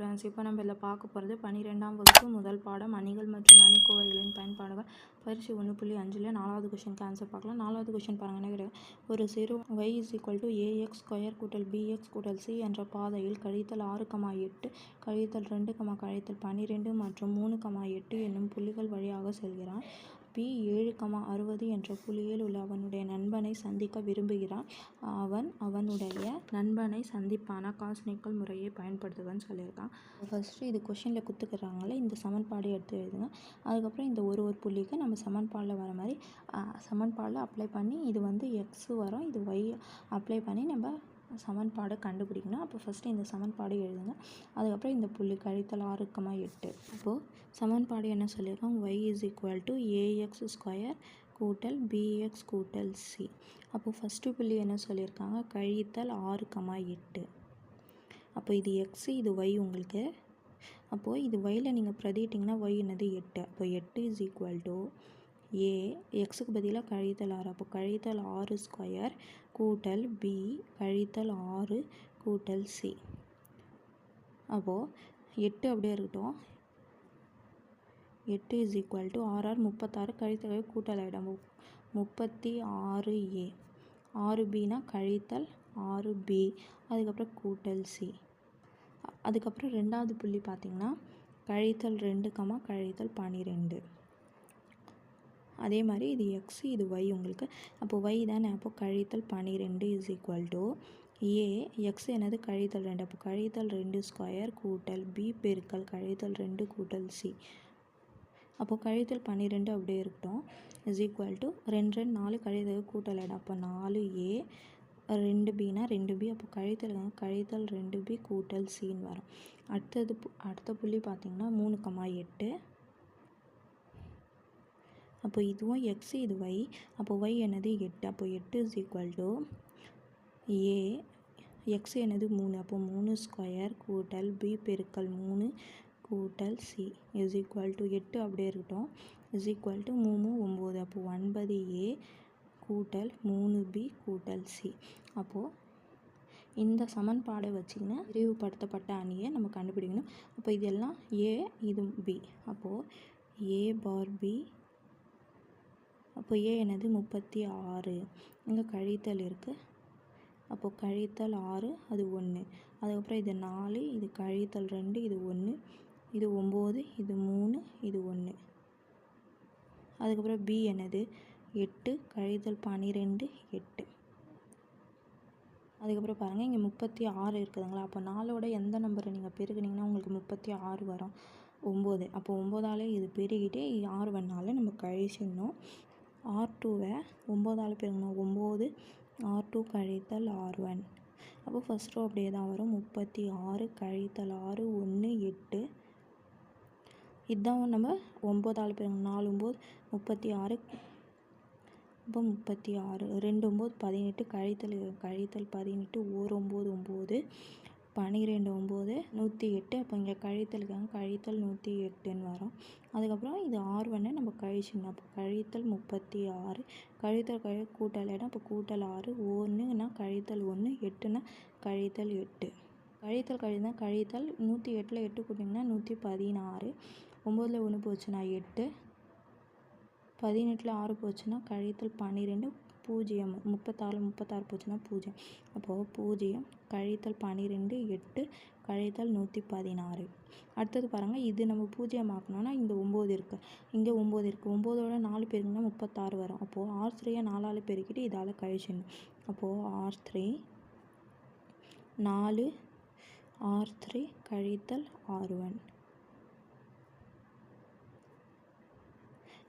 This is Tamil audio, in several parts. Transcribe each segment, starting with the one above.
ஸ்டூடெண்ட்ஸ் இப்போ நம்ம இதில் பார்க்க போகிறது பன்னிரெண்டாம் வகுப்பு முதல் பாடம். அணிகள் மற்றும் அணிக்கோவைகளின் பயன்பாடுகள். பயிற்சி ஒன்று புள்ளி அஞ்சில் நாலாவது கொஷனுக்கு ஆன்சர் பார்க்கலாம். நாலாவது கொஷின் பாருங்க என்ன கிடையாது ஒரு சிறு y is equal to a x square கூட்டல் பிஎக்ஸ் கூட்டல் சி என்ற பாதையில் கழித்தல் ஆறு கமா எட்டு கழித்தல் ரெண்டு கமா கழித்தல் பன்னிரெண்டு மற்றும் மூணு கமா எட்டு என்னும் புள்ளிகள் வழியாக செல்கிறான். பி ஏழு கமா அறுபது என்ற புள்ளியில் உள்ள அவனுடைய நண்பனை சந்திக்க விரும்புகிறான். அவன் அவனுடைய நண்பனை சந்திப்பான. காஸ்னிக்கல் முறையை பயன்படுத்துகன்னு சொல்லியிருக்கான். ஃபஸ்ட்டு இது கொஷினில் குத்துக்கிறாங்களே இந்த சமன்பாடு எடுத்து எழுதுங்க. அதுக்கப்புறம் இந்த ஒரு ஒரு புள்ளிக்கு நம்ம சமன்பாடில் வர மாதிரி சமன்பாடில் அப்ளை பண்ணி இது வந்து எக்ஸு வரும் இது ஒய் அப்ளை பண்ணி நம்ம சமன்பாடை கண்டுபிடிக்கணும். அப்போ ஃபஸ்ட்டு இந்த சமன்பாடு எழுதுங்க. அதுக்கப்புறம் இந்த புள்ளி கழித்தல் ஆறு கமா எட்டு. அப்போது சமன்பாடு என்ன சொல்லியிருக்கோம்? Y is equal to a x square கூட்டல் பிஎக்ஸ் கூட்டல் சி அப்போது ஃபஸ்ட்டு புள்ளி என்ன சொல்லியிருக்காங்க? கழித்தல் ஆறு கமா எட்டு. அப்போ இது எக்ஸு இது ஒய் உங்களுக்கு. அப்போது இது ஒயில் நீங்கள் பிரதிட்டிங்கன்னா ஒய் என்னது? எட்டு. அப்போ எட்டு இஸ் ஈக்குவல் டு ஏ எக்ஸுக்கு பதிலாக கழித்தல் ஆறு. அப்போ கழித்தல் ஆறு ஸ்கொயர் கூட்டல் பி கழித்தல் ஆறு கூட்டல் சி. அப்போது எட்டு அப்படியே இருக்கட்டும். எட்டு இஸ் ஈக்குவல் டு ஆறு ஆறு முப்பத்தாறு கழித்தல் கூட்டல் ஆகிடும் முப்பத்தி ஆறு ஏ. ஆறு பினா கழித்தல் ஆறு பி அதுக்கப்புறம் கூட்டல் சி. அதுக்கப்புறம் ரெண்டாவது புள்ளி பார்த்திங்கன்னா கழித்தல் ரெண்டு கமா கழித்தல் பன்னிரெண்டு அதே மாதிரி இது எக்ஸ் இது ஒய் உங்களுக்கு. அப்போ ஒய் தானே? அப்போ கழித்தல் பன்னிரெண்டு is equal to a x என்னது? கழித்தல் ரெண்டு. அப்போ கழித்தல் ரெண்டு ஸ்கொயர் கூட்டல் பி பெருக்கல் கழித்தல் ரெண்டு கூட்டல் சி அப்போது கழித்தல் பன்னிரெண்டு அப்படியே இருக்கட்டும். இஸ் ஈக்குவல் டு ரெண்டு ரெண்டு நாலு கழித்தல் கூட்டல் இடம் அப்போ நாலு ஏ ரெண்டு பினா ரெண்டு பி அப்போ கழித்தல் கழித்தல் ரெண்டு பி கூட்டல் சின்னு வரும். அடுத்தது அடுத்த புள்ளி பார்த்திங்கன்னா மூணு கமா எட்டு. அப்போ இதுவும் எக்ஸ் இது ஒய் அப்போ ஒய் என்னது எட்டு. அப்போ எட்டு is equal to a x என்னது மூணு. அப்போ மூணு ஸ்கொயர் கூட்டல் பி பெருக்கல் மூணு கூட்டல் சி இஸ் ஈக்குவல் டு எட்டு அப்படியே இருக்கட்டும். இஸ் ஈக்குவல் டு மூணு ஒம்பது. அப்போ ஒன்பது ஏ கூட்டல் மூணு பி கூட்டல் சி அப்போது இந்த சமன்பாடை வச்சிங்கன்னா விரிவுபடுத்தப்பட்ட அணியை நம்ம கண்டுபிடிக்கணும். அப்போ இதெல்லாம் ஏ இது பி அப்போது ஏ பார் பி அப்போ ஏ என்னது? முப்பத்தி ஆறு. இங்கே கழித்தல் இருக்குது அப்போது கழித்தல் ஆறு அது ஒன்று அதுக்கப்புறம் இது நாலு இது கழித்தல் ரெண்டு இது ஒன்று இது ஒம்பது இது மூணு இது ஒன்று அதுக்கப்புறம் பி என்னது? எட்டு கழித்தல் பன்னிரெண்டு எட்டு. அதுக்கப்புறம் பாருங்கள் இங்கே முப்பத்தி ஆறு இருக்குதுங்களா? அப்போ நாலோட எந்த நம்பரை நீங்கள் பெருக்குனிங்கன்னா உங்களுக்கு முப்பத்தி ஆறு வரும். ஒம்பது. அப்போ ஒம்போதாலே இது பெருகிட்டே ஆறு வந்தாலே நம்ம கழிச்சிடணும். ஆர் டூவை ஒம்போதால் பெருக்கணும் ஒம்பது ஆர் டூ கழித்தல் ஆர் ஒன் அப்போ ஃபஸ்ட் ரோ அப்படியே தான் வரும். முப்பத்தி ஆறு கழித்தல் ஆறு ஒன்று எட்டு. இதுதான் நம்ம ஒம்போதால் பெருக்கணும் நாலு ஒம்பது முப்பத்தி ஆறு. இப்போ முப்பத்தி ஆறு ரெண்டு ஒம்பது பதினெட்டு கழித்தல் கழித்தல் பதினெட்டு ஓர் ஒம்பது ஒம்பது. பன்னிரெண்டு ஒம்பது நூற்றி எட்டு. அப்போ இங்கே கழித்தலுக்காக கழித்தல் நூற்றி எட்டுன்னு வரும். அதுக்கப்புறம் இது ஆறு ஒன்று நம்ம கழிச்சிடணும் அப்போ கழித்தல் முப்பத்தி ஆறு. கழித்தல் கழி கூட்டல் இடம் அப்போ கூட்டல் ஆறு. ஒன்றுனா கழித்தல் ஒன்று எட்டுனா கழித்தல் எட்டு. கழித்தல் கழிந்தா கழித்தல் நூற்றி எட்டில் எட்டு கூட்டிங்கன்னா நூற்றி பதினாறு. ஒம்போதில் ஒன்று போச்சுன்னா எட்டு. பதினெட்டில் ஆறு போச்சுன்னா கழித்தல் பன்னிரெண்டு. பூஜ்ஜியம் முப்பத்தாறு முப்பத்தாறு போச்சுன்னா பூஜ்ஜியம். அப்போது பூஜ்ஜியம் கழித்தல் பன்னிரெண்டு எட்டு கழித்தல் நூற்றி பதினாறு. அடுத்தது பாருங்கள் இது நம்ம பூஜ்ஜியம் ஆக்கணும்னா இந்த ஒம்பது இருக்குது இங்கே ஒம்பது இருக்குது ஒம்போதோட நாலு பேருக்குன்னா முப்பத்தாறு வரும். அப்போது ஆர் த்ரீயை நாலால் பெருக்கிட்டு இதால் கழிச்சிடணும். அப்போது ஆர் த்ரீ நாலு ஆர் த்ரீ கழித்தல் ஆர் ஒன்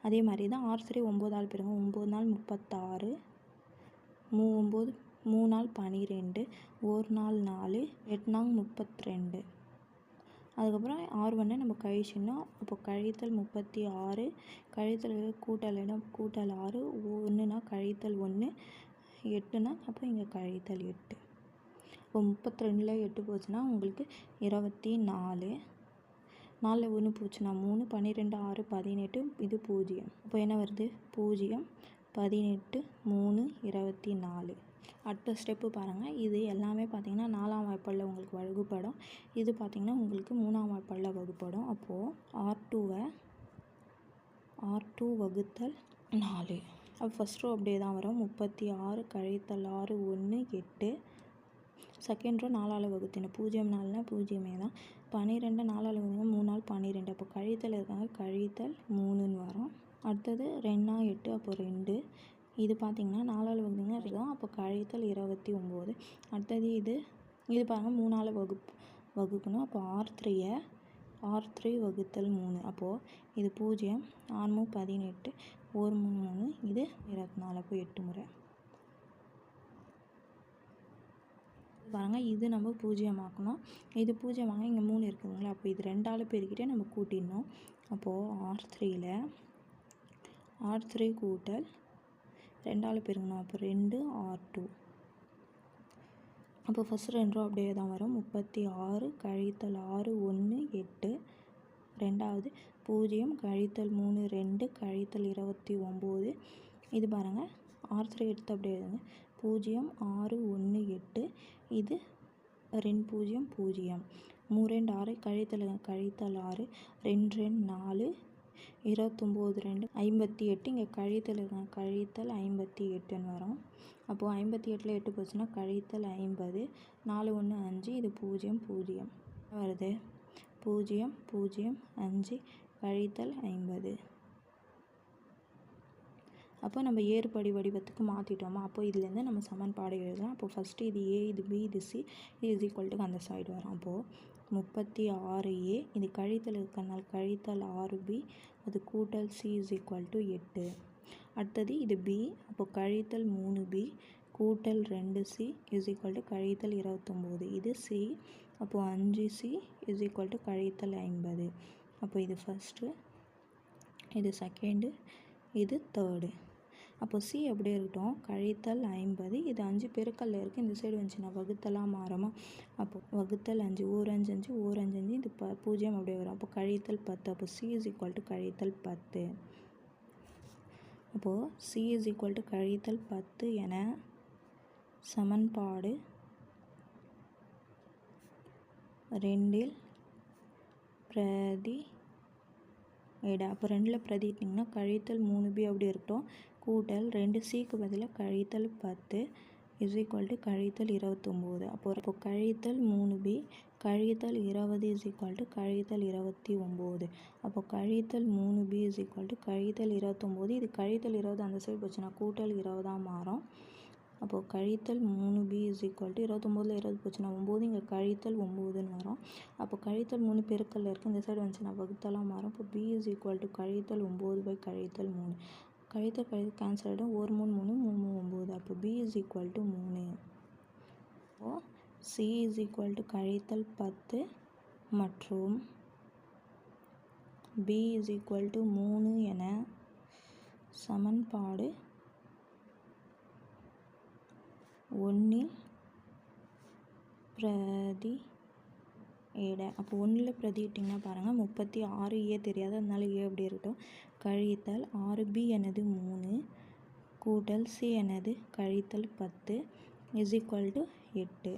அதே மாதிரி தான் ஆர் த்ரீ ஒம்பது பெருங்க ஒம்பது நாள் முப்பத்தாறு. மூ ஒம்பது மூணு நாள் பனிரெண்டு ஒரு நாள் நாலு எட்டு நாள் முப்பத்தி ரெண்டு அதுக்கப்புறம் ஆறு ஒன்று நம்ம கழிச்சிடணும். அப்போ கழித்தல் முப்பத்தி ஆறு கழித்தல் கூட்டல் இடம் கூட்டல் ஆறு ஒன்றுனா கழித்தல் ஒன்று எட்டுனா அப்போ இங்கே கழித்தல் எட்டு. இப்போ முப்பத்தி ரெண்டில் எட்டு போச்சுன்னா உங்களுக்கு இருபத்தி நாலு நாலில் ஒன்று போச்சுன்னா மூணு பன்னிரெண்டு ஆறு பதினெட்டு இது பூஜ்ஜியம். அப்போ என்ன வருது? பூஜ்ஜியம். பதினெட்டு மூணு இருபத்தி நாலு. அடுத்த ஸ்டெப்பு பாருங்கள் இது எல்லாமே பார்த்திங்கன்னா நாலாம் வாய்ப்பாடில் உங்களுக்கு வகுப்படும். இது பார்த்திங்கன்னா உங்களுக்கு மூணாம் வாய்ப்பாடில் வகுப்படும். அப்போது ஆர் டூவை ஆர் டூ வகுத்தல் நாலு. அப்போ ஃபஸ்ட் ரோ அப்படியே தான் வரும். முப்பத்தி ஆறு கழித்தல் ஆறு ஒன்று எட்டு. செகண்ட் ரோ நாலால் வகுத்தின. பூஜ்ஜியம் நாலுனா பூஜ்ஜியமே தான். பன்னிரெண்டு நாலால் வகுத்தினா மூணு நாள் பன்னிரெண்டு. அப்போ கழித்தல் இருக்காங்க கழித்தல் மூணுன்னு வரும். அடுத்தது ரெண்டா எட்டு அப்போ ரெண்டு. இது பார்த்திங்கன்னா நாலால் வகுத்திங்கன்னா அப்போ கழித்தல் இருபத்தி ஒம்பது. அடுத்தது இது இது பாருங்கள் மூணால் வகுப்பு வகுக்கணும் அப்போ ஆர் த்ரீயை ஆர் த்ரீ வகுத்தல் மூணு. அப்போது இது பூஜ்ஜியம் ஆறு மூணு பதினெட்டு ஒரு மூணு. மூணு இது இருபத்தி நாலு அப்போ எட்டு முறை. பாருங்கள் இது நம்ம பூஜ்ஜியமாக்கணும். இது பூஜ்ஜியமாக இங்கே மூணு இருக்குதுங்களா? அப்போ இது ரெண்டால் பெருக்கிட்டே நம்ம கூட்டிடணும். அப்போது ஆர் த்ரீயில் ஆர் த்ரீ கூட்டல் ரெண்டால் பெருக்கணும் அப்போ ரெண்டு ஆர் டூ அப்போ ஃபஸ்ட்டு ரெண்டு ரூபா அப்படியே தான் வரும். முப்பத்தி ஆறு கழித்தல் ஆறு ஒன்று எட்டு. ரெண்டாவது பூஜ்ஜியம் கழித்தல் மூணு ரெண்டு கழித்தல் இருபத்தி ஒம்பது. இது பாருங்கள் ஆர் த்ரீ எடுத்து அப்படியே எழுதுங்க. பூஜ்ஜியம் ஆறு ஒன்று எட்டு. இது ரெண்டு பூஜ்ஜியம் பூஜ்ஜியம். மூணு ரெண்டு ஆறு கழித்தல் கழித்தல் ஆறு. ரெண்டு ரெண்டு நாலு. இருபத்தொம்போது ரெண்டு ஐம்பத்தி எட்டு இங்கே கழித்தல் இருக்கும் கழித்தல் ஐம்பத்தி எட்டுன்னு வரும். அப்போது ஐம்பத்தி எட்டில் எட்டு போச்சுன்னா கழித்தல் ஐம்பது நாலு ஒன்று அஞ்சு இது பூஜ்ஜியம் பூஜ்ஜியம். வருது. பூஜ்ஜியம் பூஜ்ஜியம் அஞ்சு கழித்தல் ஐம்பது. அப்போ நம்ம ஏறுபடி வடிவத்துக்கு மாற்றிட்டோமா அப்போ இதுலேருந்து நம்ம சமன்பாடு எழுதலாம். அப்போ ஃபஸ்ட்டு இது ஏ இது பி இது சி இது இஸ் ஈக்குவல் அந்த சைடு வரும். அப்போது முப்பத்தி ஆறு ஏ இது கழித்தல் இருக்கனால கழித்தல் ஆறு பி அது கூட்டல் சி இஸ் ஈக்குவல் டு எட்டு. அடுத்தது இது பி அப்போ கழித்தல் மூணு பி கூட்டல் ரெண்டு சி இஸ் ஈக்குவல் டு கழித்தல் இருபத்தொம்போது. இது சி அப்போது அஞ்சு சி இஸ் ஈக்குவல் டு கழித்தல் ஐம்பது. அப்போ இது ஃபஸ்ட்டு இது செகண்டு இது தேர்டு அப்போ சி அப்படியே இருக்கட்டும்? கழித்தல் ஐம்பது. இது அஞ்சு பெருக்கல்ல இருக்குது இந்த சைடு வந்துச்சுன்னா வகுத்தலாக மாறுமா? அப்போ வகுத்தல் அஞ்சு ஓர் அஞ்சு அஞ்சு ஓர் அஞ்சு அஞ்சு. இது ப பூஜ்ஜியம் அப்படியே வரும். அப்போ கழித்தல் பத்து. அப்போ சி இஸ் ஈக்குவல் டு கழித்தல் பத்து. அப்போது சி இஸ் ஈக்குவல் டு கழித்தல் பத்து என சமன்பாடு ரெண்டில் பிரதி இட. அப்போ ரெண்டில் பிரதிட்டிங்கன்னா கழித்தல் மூணு பி அப்படி இருக்கட்டும். கூட்டல் ரெண்டு சிக்கு பதிலாக கழித்தல் பத்து இஸ் ஈக்குவல் டு கழித்தல் இருபத்தொம்போது. அப்போ இப்போ கழித்தல் மூணு பி கழித்தல் இருபது இஸ் ஈக்குவல் டு கழித்தல் இருபத்தி ஒம்பது அப்போ கழித்தல் மூணு பி இஸ் ஈக்குவல் டு கழித்தல் இருபத்தொம்போது. இது கழித்தல் இருபது அந்த சைடு போச்சுன்னா கூட்டல் இருபதாக மாறும். அப்போது கழித்தல் மூணு பி இஸ் ஈக்குவல் டு இருபத்தொம்போதில் இருபது போச்சுன்னா ஒம்பது இங்கே கழித்தல் ஒம்போதுன்னு வரும். அப்போ கழித்தல் மூணு பெருக்கல்ல இருக்குது இந்த சைடு வந்துச்சுன்னா வகுத்தலாக மாறும். இப்போ பி இஸ் ஈக்குவல் டு கழித்தல் ஒம்பது பை கழித்தல் மூணு. கழித்தல் கழித்து கேன்சல் ஆகிடும் ஒரு மூணு மூணு மூணு மூணு ஒம்பது அப்போ பி இஸ் ஈக்குவல் டு மூணு. அப்போது சி இஸ் ஈக்குவல் டு கழித்தல் பத்து மற்றும் பி இஸ் ஈக்குவல் டு மூணு என சமன்பாடு ஒன்றில் பிரதி ஏடை அப்போ ஒன்றில் பிரதிட்டிங்கன்னா பாருங்கள் முப்பத்தி ஆறு ஏ தெரியாது. அதனால ஏ அப்படி இருக்கட்டும். கழித்தல் ஆறு பி எனது மூணு கூட்டல் சி எனது கழித்தல் பத்து இஸ் ஈக்குவல் டு எட்டு.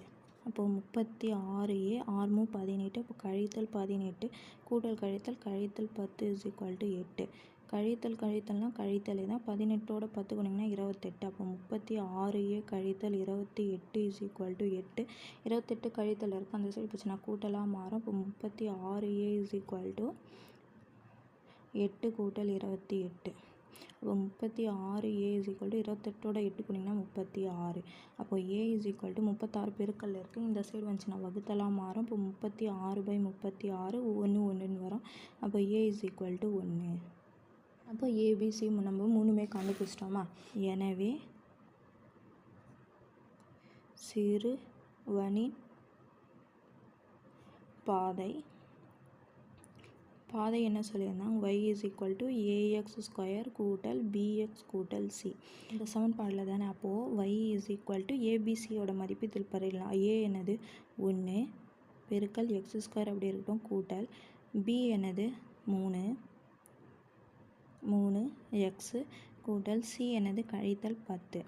அப்போது முப்பத்தி ஆறு ஏ ஆறு மூ பதினெட்டு அப்போ கழித்தல் பதினெட்டு கூட்டல் கழித்தல் கழித்தல் பத்து இஸ் ஈக்குவல் டு எட்டு. கழித்தல் கழித்தல்னால் கழித்தலே தான். பதினெட்டோட பத்து குணிங்கன்னா இருபத்தெட்டு. அப்போ முப்பத்தி ஆறு ஏ கழித்தல் இருபத்தி எட்டு இஸ் ஈக்குவல் டு எட்டு. இருபத்தெட்டு கழித்தல் இருக்கும் அந்த சைடு போச்சுன்னா கூட்டலாக மாறும். இப்போ முப்பத்தி ஆறு ஏ இஸ் ஈக்குவல் டு எட்டு கூட்டல் இருபத்தி எட்டு அப்போ முப்பத்தி ஆறு ஏ இஸ் ஈக்குவல் டு இருபத்தெட்டோட எட்டு குணிங்கன்னா முப்பத்தி ஆறு அப்போ ஏ இஸ் ஈக்குவல் டு முப்பத்தாறு பெருக்கல்ல இருக்குது இந்த சைடு வந்துச்சுன்னா வகுத்தலாம் மாறும். இப்போ முப்பத்தி ஆறு பை முப்பத்தி ஆறு ஒன்று ஒன்றுன்னு வரும். அப்போ ஏ இஸ் ஈக்குவல் டு ஒன்று. அப்போ ஏபிசி நம்ம மூணுமே கண்டுபிடிச்சிட்டோமா? எனவே சிறுவனின் பாதை. பாதை என்ன சொல்லியிருந்தாங்க? Y is equal to a x square கூட்டல் பிஎக்ஸ் கூட்டல் சி இந்த சமன்பாடில் தானே. அப்போது ஒய் இஸ் ஈக்குவல் டு ஏபிசியோட மதிப்பு இதில் பறையலாம் ஏ என்னது? ஒன்று பெருக்கல் எக்ஸ் ஸ்கொயர் அப்படி இருக்கட்டும். கூட்டல் பி என்னது? மூணு மூணு எக்ஸு கூட்டல் சி எனது கழித்தல் பத்து.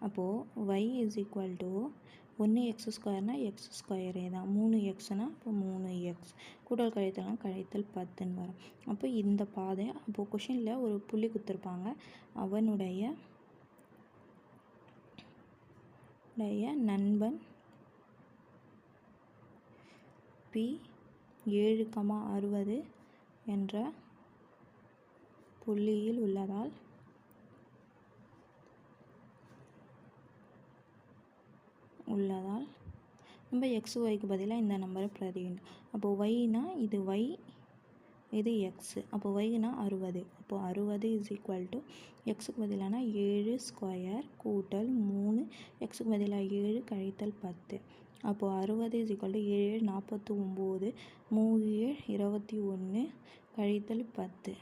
அப்போது ஒய் இஸ் ஈக்குவல் டு ஒன்று எக்ஸ் ஸ்கொயர்னால் எக்ஸ் ஸ்கொயரே தான். மூணு எக்ஸ்னால் இப்போ மூணு எக்ஸ் கூட்டல் கழித்தல்னா கழித்தல் பத்துன்னு வரும். அப்போ இந்த பாதை அப்போது கொஷினில் ஒரு புள்ளி கொடுத்துருப்பாங்க. அவனுடைய உடைய நண்பன் பி ஏழு கமா அறுபது என்ற புள்ளியில் உள்ளதால் உள்ளதால் நம்ம எக்ஸ் ஒய்க்கு பதிலாக இந்த நம்பரை பிரதியிடும் அப்போ ஒய்னா இது ஒய் இது எக்ஸு அப்போ ஒய்னா அறுபது. அப்போது அறுபது இஸ் ஈக்குவல் டு எக்ஸுக்கு பதிலான ஏழு ஸ்கொயர் கூட்டல் மூணு எக்ஸுக்கு பதிலாக ஏழு கழித்தல் பத்து. அப்போது அறுபது இஸ் ஈக்குவல் டு ஏழு ஏழு நாற்பத்தி ஒம்பது மூணு ஏழு இருபத்தி ஒன்று கழித்தல் பத்து.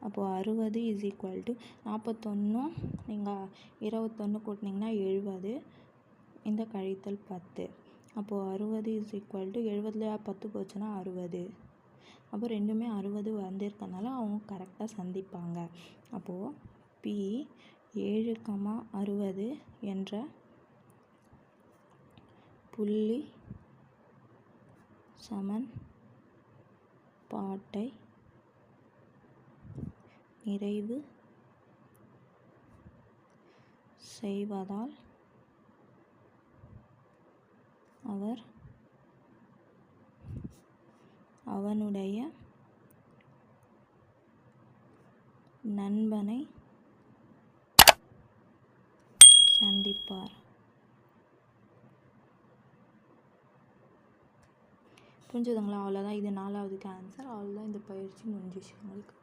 அப்போது அறுபது இஸ் ஈக்குவல் டு நாற்பத்தொன்னும் நீங்கள் இருபத்தொன்று கூட்டினீங்கன்னா எழுபது. இந்த கழித்தல் பத்து. அப்போது அறுபது இஸ் ஈக்குவல் டு எழுபதில் பத்து போச்சுன்னா அறுபது. அப்போ ரெண்டுமே அறுபது வந்திருக்கனால அவங்க கரெக்டாக சந்திப்பாங்க. அப்போது பி ஏழு கமா அறுபது என்ற புள்ளி சமன் பாட்டை நிறைவு செய்வதால் அவர் அவனுடைய நண்பனை சந்திப்பார். புரிஞ்சுதுங்களா? அவ்வளோதான் இது நாலாவதுக்கு ஆன்சர் அவ்வளோதான் இந்த பயிற்சி முடிஞ்சிச்சு. உங்களுக்கு